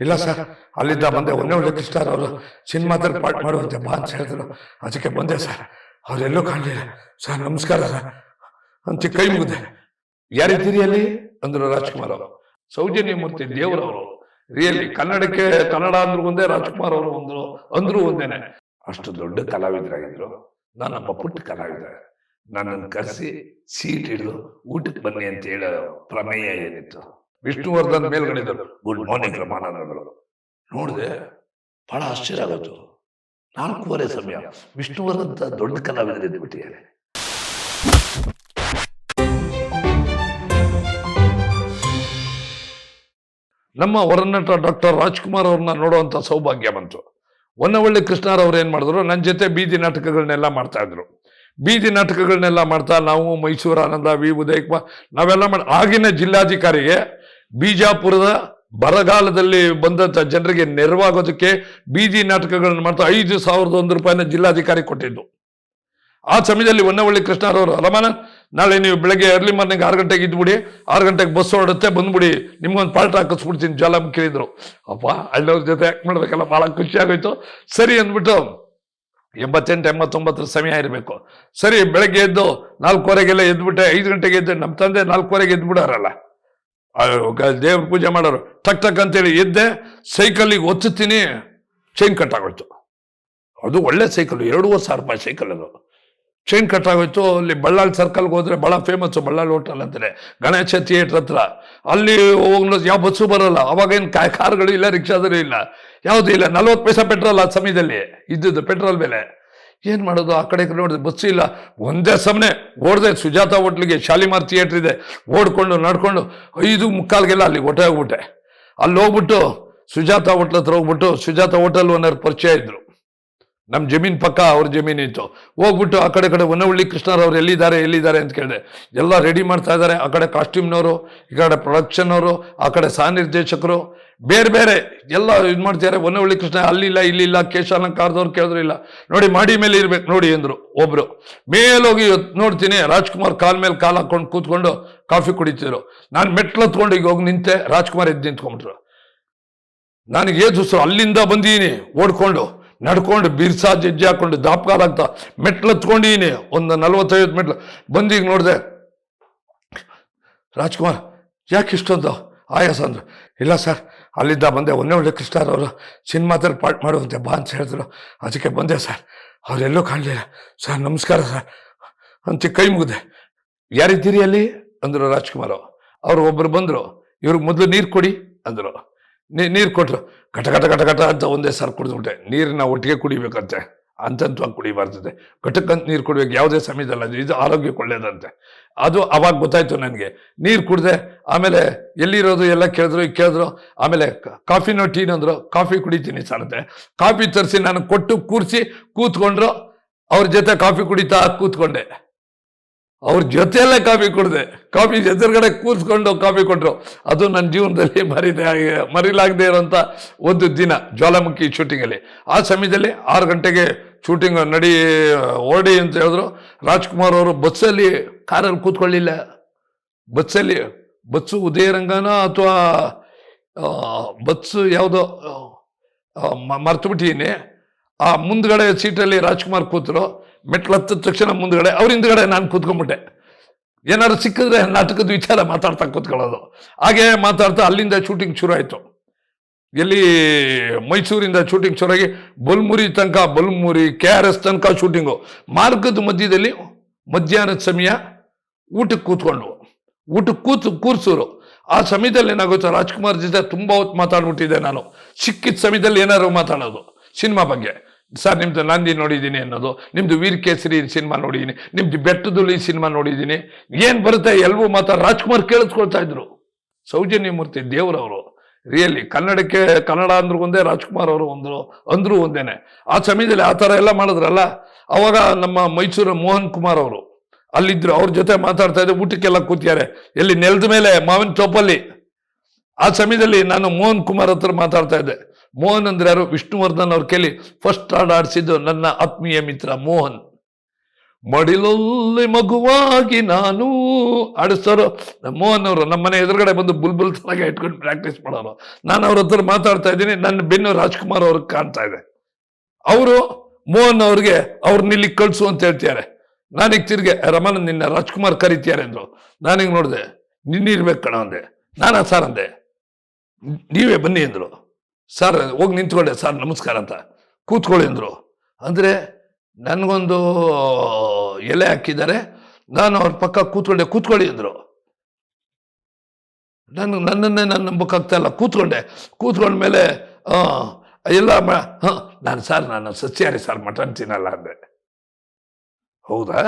ಇಲ್ಲ ಸರ್, ಅಲ್ಲಿಂದ ಬಂದೆ. ಒಂದೇ ಒಳ್ಳೆ ಕೃಷ್ಣ ಅವರು ಸಿನಿಮಾದಲ್ಲಿ ಪಾಠ ಮಾಡುವಂತೆ ಬಾ ಅಂತ ಹೇಳಿದ್ರು. ಅದಕ್ಕೆ ಬಂದೆ ಸರ್. ಅವರೆಲ್ಲೂ ಕಾಣಲಿಲ್ಲ. ಸರ್, ನಮಸ್ಕಾರ ಸರ್. ಅಂತ ಕೈ ಮುಗಿದೆ. ಯಾರಿದ್ದೀರಿ ಅಲ್ಲಿ? ಅಂದ್ರು ರಾಜ್ಕುಮಾರ್ ಅವರು. ಸೌಜನ್ಯ ಮೂರ್ತಿ ದೇವರವರು ರಿಯಲಿ ಕನ್ನಡಕ್ಕೆ ಕನ್ನಡ ಅಂದ್ರು ಒಂದೇ, ರಾಜ್ಕುಮಾರ್ ಅವರು ಒಂದು ಅಂದ್ರು ಒಂದೇನೆ. ಅಷ್ಟು ದೊಡ್ಡ ಕಲಾವಿದರಾಗಿದ್ರು. ನಾನೊಬ್ಬ ಪುಟ್ಟ ಕಲಾವಿದ. ನನ್ನನ್ನು ಕರೆಸಿ, ಸೀಟ್ ಹಿಡಿದು ಊಟಕ್ಕೆ ಬನ್ನಿ ಅಂತ ಹೇಳೋ ಪ್ರಮೇಯ ಏನಿತ್ತು? ವಿಷ್ಣುವರ್ಧನ್ ಮೇಲ್ಗಡೆ ಗುಡ್ ಮಾರ್ನಿಂಗ್ ರಮಾನಂದರು ನೋಡಿದೆ ಬಹಳ ಆಶ್ಚರ್ಯ ಆಗೋದು ನಾಲ್ಕೂವರೆ ಸಮಯ. ವಿಷ್ಣುವರ್ಧನ್ ದೊಡ್ಡ ಕಲಾವಿದರಿಂದ ಬಿಟ್ಟಿದ್ದಾರೆ. ನಮ್ಮ ಹೊರನಟ ಡಾಕ್ಟರ್ ರಾಜ್ಕುಮಾರ್ ಅವ್ರನ್ನ ನೋಡುವಂತ ಸೌಭಾಗ್ಯ ಬಂತು. ಹೊನ್ನವಳ್ಳಿ ಕೃಷ್ಣರವ್ರು ಏನ್ ಮಾಡಿದ್ರು? ನನ್ನ ಜೊತೆ ಬೀದಿ ನಾಟಕಗಳನ್ನೆಲ್ಲ ಮಾಡ್ತಾ ಇದ್ರು. ಬೀದಿ ನಾಟಕಗಳನ್ನೆಲ್ಲ ಮಾಡ್ತಾ ನಾವು ಮೈಸೂರು ಆನಂದ ವಿ. ಉದಯ್ ಕುಮಾರ್ ನಾವೆಲ್ಲ ಮಾಡಿ ಆಗಿನ ಜಿಲ್ಲಾಧಿಕಾರಿಗೆ ಬಿಜಾಪುರದ ಬರಗಾಲದಲ್ಲಿ ಬಂದಂತ ಜನರಿಗೆ ನೆರವಾಗೋದಕ್ಕೆ ಬೀದಿ ನಾಟಕಗಳನ್ನು ಮಾಡ್ತಾ ಐದು ಸಾವಿರದ ಒಂದು ರೂಪಾಯಿನ ಜಿಲ್ಲಾಧಿಕಾರಿ ಕೊಟ್ಟಿದ್ದು. ಆ ಸಮಯದಲ್ಲಿ ಹೊನ್ನವಳ್ಳಿ ಕೃಷ್ಣರವರು, ಅರಮಾನ, ನಾಳೆ ನೀವು ಬೆಳಗ್ಗೆ ಅರ್ಲಿ ಮಾರ್ನಿಂಗ್ ಆರು ಗಂಟೆಗೆ ಇದ್ಬಿಡಿ ಆರು ಗಂಟೆಗೆ ಬಸ್ ಹೊರಡುತ್ತೆ, ಬಂದ್ಬಿಡಿ, ನಿಮ್ಗೊಂದು ಪಾಲ್ಟ್ ಹಾಕಿಸ್ಬಿಡ್ತೀನಿ ಜ್ವಾಲಾಮುಖಿ ಇದ್ರು ಅಪ್ಪ, ಹಳ್ಳಿಯವ್ರ ಜೊತೆ ಯಾಕೆ ಮಾಡ್ಬೇಕಲ್ಲ, ಭಾಳ ಖುಷಿ ಆಗೋಯ್ತು. ಸರಿ, ಅಂದ್ಬಿಟ್ಟು ಎಂಬತ್ತೆಂಟು, ಎಂಬತ್ತೊಂಬತ್ತರ ಸಮಯ ಇರಬೇಕು. ಸರಿ, ಬೆಳಗ್ಗೆ ಎದ್ದು ನಾಲ್ಕೂವರೆಗೆಲ್ಲ ಎದ್ಬಿಟ್ಟೆ, ಐದು ಗಂಟೆಗೆ ಎದ್ದು ನಮ್ಮ ತಂದೆ ನಾಲ್ಕೂವರೆಗೆ ಎದ್ಬಿಡೋರಲ್ಲ ದೇವ್ರ ಪೂಜೆ ಮಾಡೋರು. ಟಕ್ ಟಕ್ ಅಂತೇಳಿ ಎದ್ದೆ ಸೈಕಲ್ಲಿಗೆ ಒತ್ತುತ್ತೀನಿ ಚೈನ್ ಕಟ್ ಆಗೋಯ್ತು. ಅದು ಒಳ್ಳೆ ಸೈಕಲ್ ಎರಡೂವರೆ ಸಾವಿರ ರೂಪಾಯಿ ಸೈಕಲ್ ಅದು. ಚೈನ್ ಕಟ್ ಆಗೋಯ್ತು, ಅಲ್ಲಿ ಬಳ್ಳಾಳಿ ಸರ್ಕಲ್ಗೆ ಹೋದ್ರೆ ಬಹಳ ಫೇಮಸ್ ಬಳ್ಳಾಳಿ ಹೋಟೆಲ್ ಅಂತಾರೆ. ಗಣೇಶ ಥಿಯೇಟರ್ ಹತ್ರ. ಅಲ್ಲಿ ಹೋಗ್ಲು, ಯಾವ ಬಸ್ಸು ಬರಲ್ಲ. ಅವಾಗ ಏನು ಕಾರ್ಗಳು ಇಲ್ಲ ರಿಕ್ಷಾದರೂ ಇಲ್ಲ. ಯಾವುದೂ ಇಲ್ಲ, ನಲ್ವತ್ತು ಪೈಸಾ ಪೆಟ್ರೋಲ್ ಆ ಸಮಯದಲ್ಲಿ. ಇದ್ದದ್ದು ಪೆಟ್ರೋಲ್ ಬೆಲೆ. ಏನು ಮಾಡೋದು? ಆ ಕಡೆ ಕಡೆ ನೋಡಿದೆ ಬಸ್ಸು ಇಲ್ಲ. ಒಂದೇ ಸಮನೆ ಓಡಿದೆ ಸುಜಾತ ಹೋಟ್ಲಿಗೆ ಶಾಲಿಮಾರ್ ಥಿಯೇಟ್ರ್ ಇದೆ. ಓಡ್ಕೊಂಡು, ನಡ್ಕೊಂಡು ಐದು ಮುಕ್ಕಾಲ್ಗೆಲ್ಲ ಅಲ್ಲಿ ಹೊಟ್ಟೆ ಹೋಗ್ಬಿಟ್ಟೆ ಅಲ್ಲಿ ಹೋಗ್ಬಿಟ್ಟು ಸುಜಾತ ಹೋಟ್ಲ್ ಹತ್ರ ಹೋಗ್ಬಿಟ್ಟು ಸುಜಾತ ಹೋಟೆಲ್ ಓನರ್ ಪರಿಚಯ ಇದ್ರು. ನಮ್ಮ ಜಮೀನ್ ಪಕ್ಕ, ಅವ್ರ ಜಮೀನು ಇತ್ತು. ಹೋಗ್ಬಿಟ್ಟು ಆ ಕಡೆ ಕಡೆ ಹೊನ್ನವಳ್ಳಿ ಕೃಷ್ಣರವ್ರು ಎಲ್ಲಿದ್ದಾರೆ ಎಲ್ಲಿದ್ದಾರೆ ಅಂತ ಕೇಳಿದೆ. ಎಲ್ಲ ರೆಡಿ ಮಾಡ್ತಾ ಇದ್ದಾರೆ. ಆ ಕಡೆ ಕಾಸ್ಟ್ಯೂಮ್ನವರು ಈ ಕಡೆ ಪ್ರೊಡಕ್ಷನ್ ಅವರು ಆ ಕಡೆ ಸಹ ನಿರ್ದೇಶಕರು. ಬೇರೆ ಬೇರೆ ಎಲ್ಲ ಇದು ಮಾಡ್ತಿದ್ದಾರೆ. ಒನವಳ್ಳಿ ಕೃಷ್ಣ ಅಲ್ಲಿಲ್ಲ, ಇಲ್ಲಿಲ್ಲ ಕೇಶಾಲಂಕಾರದವ್ರು ಕೇಳಿದ್ರು ಇಲ್ಲ. ನೋಡಿ, ಮಾಡಿ ಮೇಲೆ ಇರ್ಬೇಕು, ನೋಡಿ ಅಂದರು ಒಬ್ರು. ಮೇಲೋಗಿ ನೋಡ್ತೀನಿ, ರಾಜ್ಕುಮಾರ್ ಕಾಲ್ ಮೇಲೆ ಕಾಲು ಹಾಕೊಂಡು ಕೂತ್ಕೊಂಡು ಕಾಫಿ ಕುಡಿತಿದ್ರು. ನಾನು ಮೆಟ್ಲು ಹತ್ಕೊಂಡು ಈಗ ಹೋಗಿ ನಿಂತೆ ರಾಜ್ಕುಮಾರ್ ಎದ್ದು ನಿಂತ್ಕೊಂಡ್ಬಿಟ್ರು. ನನಗೆ ಏದುಸು ಅಲ್ಲಿಂದ ಬಂದೀನಿ, ಓಡ್ಕೊಂಡು. ನಡ್ಕೊಂಡು ಬಿರ್ಸಾ ಜಜ್ಜಿ ಹಾಕೊಂಡು ದಾಪ್ಕಾಲ್ ಆಗ್ತಾ ಮೆಟ್ಲು ಹತ್ಕೊಂಡಿನಿ ಒಂದು ನಲ್ವತ್ತೈದು ಮೆಟ್ಲು. ಬಂದೀಗ ನೋಡಿದೆ, ರಾಜ್ಕುಮಾರ್, ಯಾಕೆ ಇಷ್ಟೊಂದು ಆಯಾಸ ಅಂದರು? ಇಲ್ಲ ಸರ್ ಅಲ್ಲಿದ್ದ ಬಂದೆ. ಒಂದೇ ಒಳ್ಳೆ ಕೃಷ್ಣರವರು ಸಿನಿಮಾದಲ್ಲಿ ಪಾಠ ಮಾಡುವಂತೆ ಬಾ ಅಂತ ಹೇಳಿದ್ರು. ಅದಕ್ಕೆ ಬಂದೆ ಸರ್. ಅವರೆಲ್ಲೂ ಕಾಣಲಿಲ್ಲ ಸರ್, ನಮಸ್ಕಾರ ಸರ್. ಅಂತ ಕೈ ಮುಗಿದೆ. ಯಾರಿದ್ದೀರಿ ಅಲ್ಲಿ? ಅಂದರು ರಾಜ್ಕುಮಾರ್ ಅವರು. ಒಬ್ಬರು ಬಂದರು. ಇವ್ರಿಗೆ ಮೊದಲು ನೀರು ಕೊಡಿ, ಅಂದರು. ನೀರು ಕೊಟ್ಟರು ಕಟ ಕಟ ಕಟ ಕಟ ಅಂತ ಒಂದೇ ಸಾರು ಕುಡಿದ್ಬಿಟ್ಟೆ. ನೀರನ್ನ ಒಟ್ಟಿಗೆ ಕುಡಿಬೇಕಂತೆ. ಅಂತಂತವಾಗಿ ಕುಡಿಬಾರ್ದಂತೆ ಘಟಕ್ಕಂತ ನೀರು ಕುಡಿಬೇಕು, ಯಾವುದೇ ಸಮಯದಲ್ಲ ಇದು ಆರೋಗ್ಯಕ್ಕೆ ಒಳ್ಳೇದಂತೆ. ಅದು ಅವಾಗ ಗೊತ್ತಾಯ್ತು ನನಗೆ ನೀರು ಕುಡಿದೆ, ಆಮೇಲೆ ಎಲ್ಲಿರೋದು, ಎಲ್ಲ ಕೇಳಿದ್ರು ಕೇಳಿದ್ರು. ಆಮೇಲೆ ಕಾಫಿನೋ, ಟೀನ್ ಅಂದ್ರು, ಕಾಫಿ ಕುಡಿತೀನಿ ಸರ್ ಅಂತೆ ಕಾಫಿ ತರಿಸಿ ನಾನು ಕೊಟ್ಟು ಕೂರಿಸಿ, ಕೂತ್ಕೊಂಡ್ರು, ಅವ್ರ ಜೊತೆ ಕಾಫಿ ಕುಡಿತಾ ಕೂತ್ಕೊಂಡೆ. ಅವ್ರ ಜೊತೆಯಲ್ಲೇ ಕಾಫಿ ಕುಡಿದೆ. ಕಾಫಿ ಎದುರುಗಡೆ ಕೂತ್ಕೊಂಡು ಕಾಫಿ ಕೊಟ್ಟರು ಅದು ನನ್ನ ಜೀವನದಲ್ಲಿ ಮರಿದೆ ಮರಿಲಾಗದೆ ಇರೋಂಥ ಒಂದು ದಿನ, ಜ್ವಾಲಾಮುಖಿ ಶೂಟಿಂಗಲ್ಲಿ. ಆ ಸಮಯದಲ್ಲಿ ಆರು ಗಂಟೆಗೆ ಶೂಟಿಂಗ್ ನಡಿ, ಓಡಿ ಅಂತ ಹೇಳಿದ್ರು. ರಾಜ್ಕುಮಾರ್ ಅವರು ಬಸ್ಸಲ್ಲಿ ಕಾರಲ್ಲಿ ಕೂತ್ಕೊಳ್ಳಿಲ್ಲ. ಬಸ್ಸಲ್ಲಿ, ಬಸ್ಸು ಉದಯರಂಗನ ಅಥವಾ ಬಸ್ಸು ಯಾವುದೋ ಮರ್ತು ಬಿಟ್ಟಿದ್ದೀನಿ ಆ, ಮುಂದ್ಗಡೆ ಸೀಟಲ್ಲಿ ರಾಜ್ಕುಮಾರ್ ಕೂತರು. ಮೆಟ್ಲು ಹತ್ತಿದ ತಕ್ಷಣ ಮುಂದ್ಗಡೆ, ಅವ್ರ ಹಿಂದ್ಗಡೆ ನಾನು ಕೂತ್ಕೊಂಡ್ಬಿಟ್ಟೆ ಏನಾದ್ರು ಸಿಕ್ಕಿದ್ರೆ ನಾಟಕದ ವಿಚಾರ ಮಾತಾಡ್ತಾ ಕೂತ್ಕೊಳ್ಳೋದು. ಹಾಗೆ ಮಾತಾಡ್ತಾ ಅಲ್ಲಿಂದ ಶೂಟಿಂಗ್ ಶುರು ಆಯಿತು ಎಲ್ಲಿ ಮೈಸೂರಿಂದ ಶೂಟಿಂಗ್ ಶುರುವಾಗಿ ಬಲ್ಮುರಿ ತನಕ, ಬಲ್ಮುರಿ ಕೆ ಆರ್ ಎಸ್ ತನಕ ಶೂಟಿಂಗು ಮಾರ್ಗದ ಮಧ್ಯದಲ್ಲಿ ಮಧ್ಯಾಹ್ನದ ಸಮಯ ಊಟಕ್ಕೆ ಕೂತ್ಕೊಂಡು, ಊಟಕ್ಕೆ ಕೂತು, ಕೂರ್ಸೋರು. ಆ ಸಮಯದಲ್ಲಿ ಏನಾಗುತ್ತೆ ರಾಜ್ಕುಮಾರ್ ಜೊತೆ ತುಂಬ ಹೊತ್ತು ಮಾತಾಡ್ಬಿಟ್ಟಿದ್ದೆ ನಾನು. ಸಿಕ್ಕಿದ ಸಮಯದಲ್ಲಿ ಏನಾದ್ರು ಮಾತಾಡೋದು, ಸಿನಿಮಾ ಬಗ್ಗೆ. ಸರ್, ನಿಮ್ದು ನಂದಿ ನೋಡಿದ್ದೀನಿ ಅನ್ನೋದು, ನಿಮ್ದು ವೀರ್ ಕೇಸರಿ ಸಿನಿಮಾ ನೋಡಿದ್ದೀನಿ, ನಿಮ್ದು ಬೆಟ್ಟದಲ್ಲಿ ಸಿನಿಮಾ ನೋಡಿದ್ದೀನಿ. ಏನು ಬರುತ್ತೆ ಎಲ್ಲವೂ ಮಾತ್ರ ರಾಜ್ಕುಮಾರ್ ಕೇಳಿಸ್ಕೊಳ್ತಾ ಇದ್ರು. ಸೌಜನ್ಯ ಮೂರ್ತಿ ದೇವರವರು. ರಿಯಲಿ ಕನ್ನಡಕ್ಕೆ, ಕನ್ನಡ ಅಂದ್ರೂ ಒಂದೇ, ರಾಜ್ಕುಮಾರ್ ಅವರು ಒಂದು, ಅಂದ್ರು ಒಂದೇನೆ. ಆ ಸಮಯದಲ್ಲಿ ಆ ಥರ ಎಲ್ಲ ಮಾಡಿದ್ರಲ್ಲ, ಅವಾಗ ನಮ್ಮ ಮೈಸೂರು ಮೋಹನ್ ಕುಮಾರ್ ಅವರು. ಅಲ್ಲಿದ್ರು, ಅವ್ರ ಜೊತೆ ಮಾತಾಡ್ತಾ ಇದ್ದೆ, ಊಟಕ್ಕೆಲ್ಲ ಕೂತಿದ್ದಾರೆ. ಎಲ್ಲಿ ನೆಲದ ಮೇಲೆ ಮಾವಿನ ತೋಪಲ್ಲಿ ಆ ಸಮಯದಲ್ಲಿ ನಾನು ಮೋಹನ್ ಕುಮಾರ್ ಹತ್ರ ಮಾತಾಡ್ತಾ ಇದ್ದೆ. ಮೋಹನ್ ಅಂದ್ರೆ ಯಾರು? ವಿಷ್ಣುವರ್ಧನ್ ಅವ್ರ ಕೇಳಿ, ಫಸ್ಟ್ ಹಾಡು ಆಡಿಸಿದ್ದು ನನ್ನ ಆತ್ಮೀಯ ಮಿತ್ರ ಮೋಹನ್. ಮಡಿಲಲ್ಲಿ ಮಗುವಾಗಿ ನಾನು ಆಡಿಸೋರು ಮೋಹನ್ ಅವರು ನಮ್ಮ ಮನೆ ಎದುರುಗಡೆ ಬಂದು ಬುಲ್ಬುಲ್ ತಲಾಗೆ ಇಟ್ಕೊಂಡು ಪ್ರಾಕ್ಟೀಸ್ ಮಾಡೋರು. ನಾನು ಅವ್ರ ಹತ್ರ ಮಾತಾಡ್ತಾ ಇದ್ದೀನಿ ನನ್ನ ಬೆನ್ನು ರಾಜ್ಕುಮಾರ್ ಅವ್ರಿಗೆ ಕಾಣ್ತಾ ಇದೆ. ಅವರು ಮೋಹನ್ ಅವ್ರಿಗೆ ಅವ್ರನ್ನ ಇಲ್ಲಿ ಕಳಿಸು ಅಂತ ಹೇಳ್ತಿದ್ದಾರೆ. ನಾನೀಗ ತಿರ್ಗೆ ರಮಣ, ನಿನ್ನ ರಾಜ್ಕುಮಾರ್ ಕರಿತಿಯಾರೆ ಅಂದ್ರು. ನಾನೀಗ ನೋಡಿದೆ ನಿನ್ನಿರ್ಬೇಕು ಕಣ ಅಂದೆ. ನಾನಾ ಸಾರ್ ಅಂದೆ. ನೀವೇ ಬನ್ನಿ ಅಂದ್ರು. ಸರ್ ಹೋಗಿ ನಿಂತ್ಕೊಂಡೆ ಸರ್ ನಮಸ್ಕಾರ ಅಂತ. ಕೂತ್ಕೊಳ್ಳಿ ಅಂದರು. ಅಂದರೆ ನನಗೊಂದು ಎಲೆ ಹಾಕಿದ್ದಾರೆ. ನಾನು ಅವ್ರ ಪಕ್ಕ ಕೂತ್ಕೊಂಡೆ ಕೂತ್ಕೊಳ್ಳಿ ಅಂದರು. ನನ್ನ ನನ್ನನ್ನೇ ನನ್ನ ನಂಬಕ್ಕಾಗ್ತಾ ಇಲ್ಲ. ಕೂತ್ಕೊಂಡೆ. ಕೂತ್ಕೊಂಡ್ಮೇಲೆ ಹಾಂ ಎಲ್ಲ ಹ, ನಾನು ಸರ್ ನಾನು ಸಸ್ಯಾರಿ ಸರ್ ಮಟನ್ ತಿನ್ನಲ್ಲ ಅಂದೆ. ಹೌದಾ?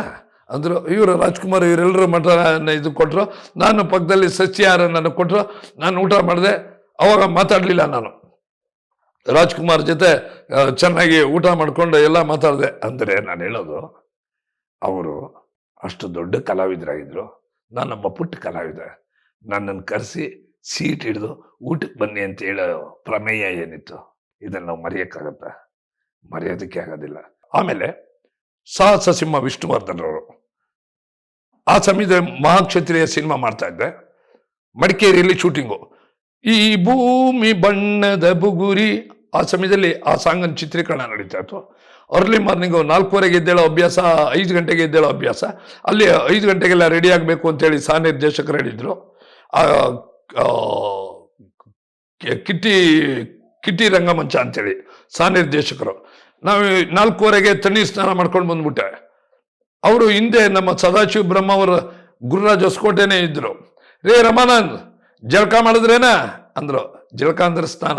ಅಂದರು. ಇವರು ರಾಜ್ಕುಮಾರ್ ಇವರೆಲ್ಲರೂ ಮಟನ್ ಇದು ಕೊಟ್ಟರು ನಾನು ಪಕ್ಕದಲ್ಲಿ ಸಸ್ಯಾಹಾರ ನನಗೆ ಕೊಟ್ಟರು ನಾನು ಊಟ ಮಾಡಿದೆ. ಅವಾಗ ಮಾತಾಡಲಿಲ್ಲ ನಾನು. ರಾಜ್ಕುಮಾರ್ ಜೊತೆ ಚೆನ್ನಾಗಿ ಊಟ ಮಾಡಿಕೊಂಡು ಎಲ್ಲ ಮಾತಾಡಿದೆ. ಅಂದರೆ ನಾನು ಹೇಳೋದು, ಅವರು ಅಷ್ಟು ದೊಡ್ಡ ಕಲಾವಿದರಾಗಿದ್ರು. ನಾನೊಬ್ಬ ಪುಟ್ಟ ಕಲಾವಿದ. ನನ್ನನ್ನು ಕರೆಸಿ ಸೀಟ್ ಹಿಡಿದು ಊಟಕ್ಕೆ ಬನ್ನಿ ಅಂತ ಹೇಳೋ ಪ್ರಮೇಯ ಏನಿತ್ತು, ಇದನ್ನು ನಾವು ಮರೆಯೋಕ್ಕಾಗತ್ತ? ಮರೆಯೋದಕ್ಕೆ ಆಗೋದಿಲ್ಲ. ಆಮೇಲೆ ಸಾಹಸ ಸಿಂಹ ವಿಷ್ಣುವರ್ಧನ್ ಅವರು. ಆ ಸಮಯದ ಮಹಾಕ್ಷತ್ರಿಯ ಸಿನಿಮಾ ಮಾಡ್ತಾ ಇದ್ದೆ. ಮಡಿಕೇರಿಯಲ್ಲಿ ಶೂಟಿಂಗು. ಈ ಭೂಮಿ ಬಣ್ಣದ ಬುಗುರಿ ಆ ಸಮಯದಲ್ಲಿ ಆ ಸಾಂಗನ ಚಿತ್ರೀಕರಣ ನಡೀತಾ ಇತ್ತು. ಅರ್ಲಿ ಮಾರ್ನಿಂಗು ನಾಲ್ಕೂವರೆಗೆ ಎದ್ದೇಳೋ ಅಭ್ಯಾಸ ಐದು ಗಂಟೆಗೆ ಎದ್ದೇಳೋ ಅಭ್ಯಾಸ. ಅಲ್ಲಿ ಐದು ಗಂಟೆಗೆಲ್ಲ ರೆಡಿ ಆಗಬೇಕು ಅಂತೇಳಿ ಸಹ ನಿರ್ದೇಶಕರು ಹೇಳಿದ್ರು. ಆ, ಆ, ಕಿಟ್ಟಿ ಕಿಟ್ಟಿ ರಂಗಮಂಚ ಅಂತೇಳಿ ಸಹ ನಿರ್ದೇಶಕರು. ನಾವು ನಾಲ್ಕೂವರೆಗೆ ತಣ್ಣೀರು ಸ್ನಾನ ಮಾಡ್ಕೊಂಡು ಬಂದ್ಬಿಟ್ಟೆ. ಅವರು ಹಿಂದೆ ನಮ್ಮ ಸದಾಶಿವ ಬ್ರಹ್ಮ ಅವರ ಗುರುರಾಜ್ ಹೊಸಕೋಟೆನೇ ಇದ್ದರು ರೇ ರಮಾನಂದ್ ಜಳಕ ಮಾಡಿದ್ರೇನ? ಅಂದರು. ಜಳಕ ಅಂದ್ರೆ ಸ್ನಾನ.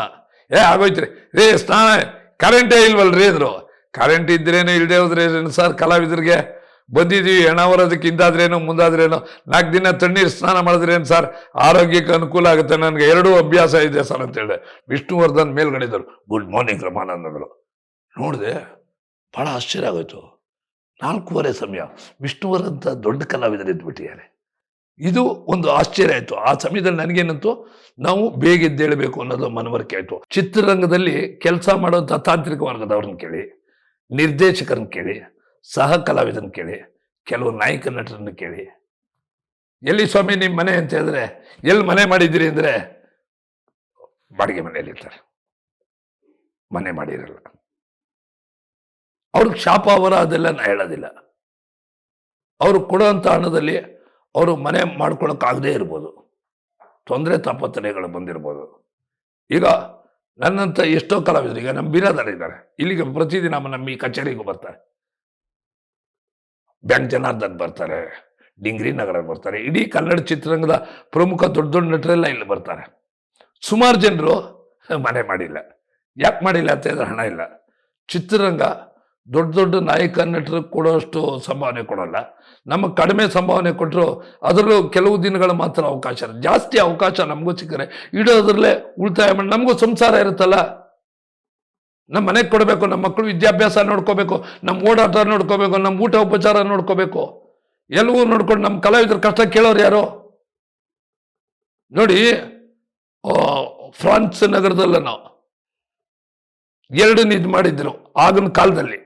ಏ, ಆಗೋಯ್ತ್ರಿ. ರೇ, ಸ್ನಾನ ಕರೆಂಟೇ ಇಲ್ವಲ್ರಿ ಅಂದ್ರು ಕರೆಂಟ್ ಇದ್ರೇನು ಹೋದ್ರೆ ಏನೇನು ಸರ್, ಕಲಾವಿದರಿಗೆ? ಬಂದಿದ್ದೀವಿ ಹೆಣ ಹೊರೋದಕ್ಕೆ ಹಿಂದಾದ್ರೇನು, ಮುಂದಾದ್ರೇನು? ನಾಲ್ಕು ದಿನ ತಣ್ಣೀರು ಸ್ನಾನ ಮಾಡಿದ್ರೇನು ಸರ್, ಆರೋಗ್ಯಕ್ಕೆ ಅನುಕೂಲ ಆಗುತ್ತೆ. ನನಗೆ ಎರಡೂ ಅಭ್ಯಾಸ ಇದೆ ಸರ್ ಅಂತ ಹೇಳಿದೆ ವಿಷ್ಣುವರ್ಧನ್ ಮೇಲ್ಗಡೆದರು ಗುಡ್ ಮಾರ್ನಿಂಗ್ ರಮಾನಂದ್ ನೋಡಿದೆ ಭಾಳ ಆಶ್ಚರ್ಯ ಆಗೋಯ್ತು. ನಾಲ್ಕೂವರೆ ಸಮಯ. ವಿಷ್ಣುವರ್ಧನ್ ದೊಡ್ಡ ಕಲಾವಿದರು ಇದ್ಬಿಟ್ಟಿದ್ದಾರೆ ಇದು ಒಂದು ಆಶ್ಚರ್ಯ ಆಯಿತು. ಆ ಸಮಯದಲ್ಲಿ ನನಗೇನಂತು? ನಾವು ಬೇಗ ಎದ್ದೇಳಬೇಕು ಅನ್ನೋದು ಮನವರಿಕೆ ಆಯಿತು. ಚಿತ್ರರಂಗದಲ್ಲಿ ಕೆಲಸ ಮಾಡುವಂಥ ತಾಂತ್ರಿಕ ವರ್ಗದವ್ರನ್ನ ಕೇಳಿ, ನಿರ್ದೇಶಕರನ್ನ ಕೇಳಿ, ಸಹ ಕಲಾವಿದನ ಕೇಳಿ, ಕೆಲವು ನಾಯಕ ನಟರನ್ನು ಕೇಳಿ, ಎಲ್ಲಿ ಸ್ವಾಮಿ ನಿಮ್ಮ ಮನೆ ಅಂತ ಹೇಳಿದ್ರೆ, ಎಲ್ಲಿ ಮನೆ ಮಾಡಿದ್ದೀರಿ ಅಂದರೆ, ಬಾಡಿಗೆ ಮನೆಯಲ್ಲಿ ಇರ್ತಾರೆ. ಮನೆ ಮಾಡಿರಲ್ಲ. ಅವ್ರಿಗೆ ಶಾಪ ಅವರ ಅದೆಲ್ಲ ನಾನು ಹೇಳೋದಿಲ್ಲ. ಅವರು ಕೊಡುವಂಥ ಹಣದಲ್ಲಿ ಅವರು ಮನೆ ಮಾಡ್ಕೊಳಕ್ಕಾಗದೇ ಇರ್ಬೋದು. ತೊಂದರೆ ತಾಪತ್ರಯಗಳು ಬಂದಿರ್ಬೋದು. ಈಗ ನನ್ನಂತ ಎಷ್ಟೋ ಕಲಾವಿದರು, ಈಗ ನಮ್ಮ ಇದ್ದಾರೆ. ಇಲ್ಲಿಗೆ ಪ್ರತಿದಿನ ನಮ್ಮ ಈ ಕಚೇರಿಗೂ ಬರ್ತಾರೆ. ಬ್ಯಾಂಕ್ ಜನಾರ್ದನ್ ಬರ್ತಾರೆ, ಡಿಂಗ್ರಿ ನಗರ ಬರ್ತಾರೆ, ಇಡೀ ಕನ್ನಡ ಚಿತ್ರರಂಗದ ಪ್ರಮುಖ ದೊಡ್ಡ ದೊಡ್ಡ ನಟರೆಲ್ಲ ಇಲ್ಲಿ ಬರ್ತಾರೆ. ಸುಮಾರು ಜನರು ಮನೆ ಮಾಡಿಲ್ಲ. ಯಾಕೆ ಮಾಡಿಲ್ಲ ಅಂತ ಹೇಳಿದ್ರೆ ಹಣ ಇಲ್ಲ. ಚಿತ್ರರಂಗ ದೊಡ್ಡ ದೊಡ್ಡ ನಾಯಕ ನಟರು ಕೊಡೋಷ್ಟು ಸಂಭಾವನೆ ಕೊಡೋಲ್ಲ. ನಮಗೆ ಕಡಿಮೆ ಸಂಭಾವನೆ ಕೊಟ್ಟರು ಅದರಲ್ಲೂ ಕೆಲವು ದಿನಗಳ ಮಾತ್ರ ಅವಕಾಶ. ಜಾಸ್ತಿ ಅವಕಾಶ ನಮಗೂ ಸಿಕ್ಕರೆ ಇಡೋದ್ರಲ್ಲೇ ಉಳಿತಾಯ ಮಾಡಿ, ನಮಗೂ ಸಂಸಾರ ಇರುತ್ತಲ್ಲ. ನಮ್ಮ ಮನೆಗೆ ಕೊಡಬೇಕು, ನಮ್ಮ ಮಕ್ಕಳು ವಿದ್ಯಾಭ್ಯಾಸ ನೋಡ್ಕೋಬೇಕು, ನಮ್ಮ ಓಡಾಟ ನೋಡ್ಕೋಬೇಕು, ನಮ್ಮ ಊಟ ಉಪಚಾರ ನೋಡ್ಕೋಬೇಕು. ಎಲ್ಲವೂ ನೋಡ್ಕೊಂಡು ನಮ್ಮ ಕಲಾವಿದ್ರ ಕಷ್ಟ ಕೇಳೋರು ಯಾರು? ನೋಡಿ ಫ್ರಾನ್ಸ್ ನಗರದಲ್ಲ ನಾವು. ಎರಡನ್ನ ಇದು ಮಾಡಿದ್ರು ಆಗಿನ ಕಾಲದಲ್ಲಿ.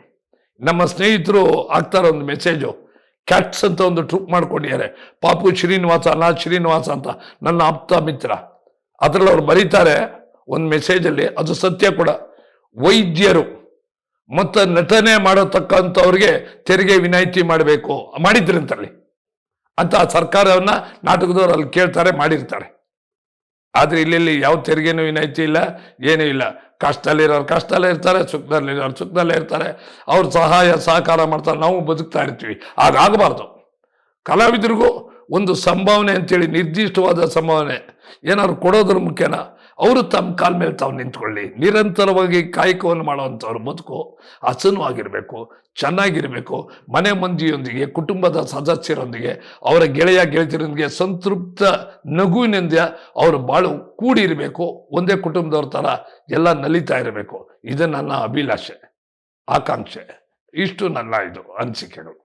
ನಮ್ಮ ಸ್ನೇಹಿತರು ಆಗ್ತಾರೆ ಒಂದು ಮೆಸೇಜು ಕ್ಯಾಟ್ಸ್ ಅಂತ ಒಂದು ಟ್ರೂಪ್ ಮಾಡ್ಕೊಂಡಿದ್ದಾರೆ. ಪಾಪು ಶ್ರೀನಿವಾಸ ನಾ ಶ್ರೀನಿವಾಸ ಅಂತ ನನ್ನ ಆಪ್ತ ಮಿತ್ರ. ಅದರಲ್ಲಿ ಅವ್ರು ಬರೀತಾರೆ ಒಂದು ಮೆಸೇಜಲ್ಲಿ ಅದು ಸತ್ಯ ಕೂಡ. ವೈದ್ಯರು ಮತ್ತು ನಟನೆ ಮಾಡತಕ್ಕಂಥವ್ರಿಗೆ ತೆರಿಗೆ ವಿನಾಯಿತಿ ಮಾಡಬೇಕು. ಮಾಡಿದ್ರಂತಲ್ಲಿ ಅಂತ ಸರ್ಕಾರವನ್ನ ನಾಟಕದವ್ರು ಅಲ್ಲಿ ಕೇಳ್ತಾರೆ, ಮಾಡಿರ್ತಾರೆ. ಆದರೆ ಇಲ್ಲಿ ಯಾವ ತೆರಿಗೆನೂ ವಿನಾಯಿತಿ ಇಲ್ಲ, ಏನೂ ಇಲ್ಲ. ಕಷ್ಟದಲ್ಲಿರೋರು ಕಷ್ಟದಲ್ಲೇ ಇರ್ತಾರೆ, ಸುಖದಲ್ಲಿರೋರು ಸುಖದಲ್ಲೇ ಇರ್ತಾರೆ. ಅವ್ರ ಸಹಾಯ, ಸಹಕಾರ ಮಾಡ್ತಾರೆ. ನಾವು ಬದುಕ್ತಾ ಇರ್ತೀವಿ. ಹಾಗಾಗಬಾರ್ದು ಕಲಾವಿದರಿಗೂ ಒಂದು ಸಂಭಾವನೆ ಅಂತೇಳಿ ನಿರ್ದಿಷ್ಟವಾದ ಸಂಭಾವನೆ. ಏನಾದ್ರು ಕೊಡೋದ್ರ ಮುಖ್ಯನ? ಅವರು ತಮ್ಮ ಕಾಲ ಮೇಲೆ ತಾವು ನಿಂತ್ಕೊಳ್ಳಿ. ನಿರಂತರವಾಗಿ ಕಾಯಕವನ್ನು ಮಾಡುವಂಥವ್ರ ಬದುಕು ಹಸನವಾಗಿರಬೇಕು, ಚೆನ್ನಾಗಿರಬೇಕು. ಮನೆ ಮಂದಿಯೊಂದಿಗೆ, ಕುಟುಂಬದ ಸದಸ್ಯರೊಂದಿಗೆ, ಅವರ ಗೆಳೆಯ ಗೆಳತಿಯರೊಂದಿಗೆ ಸಂತೃಪ್ತ ನಗುವಿನಿಂದ ಅವರು ಬಾಳು ಕೂಡಿರಬೇಕು. ಒಂದೇ ಕುಟುಂಬದವ್ರ ಥರ ಎಲ್ಲ ನಲಿತಾ ಇರಬೇಕು. ಇದು ನನ್ನ ಅಭಿಲಾಷೆ, ಆಕಾಂಕ್ಷೆ. ಇಷ್ಟು ನನ್ನ ಇದು ಅನಿಸಿಕೆಗಳು.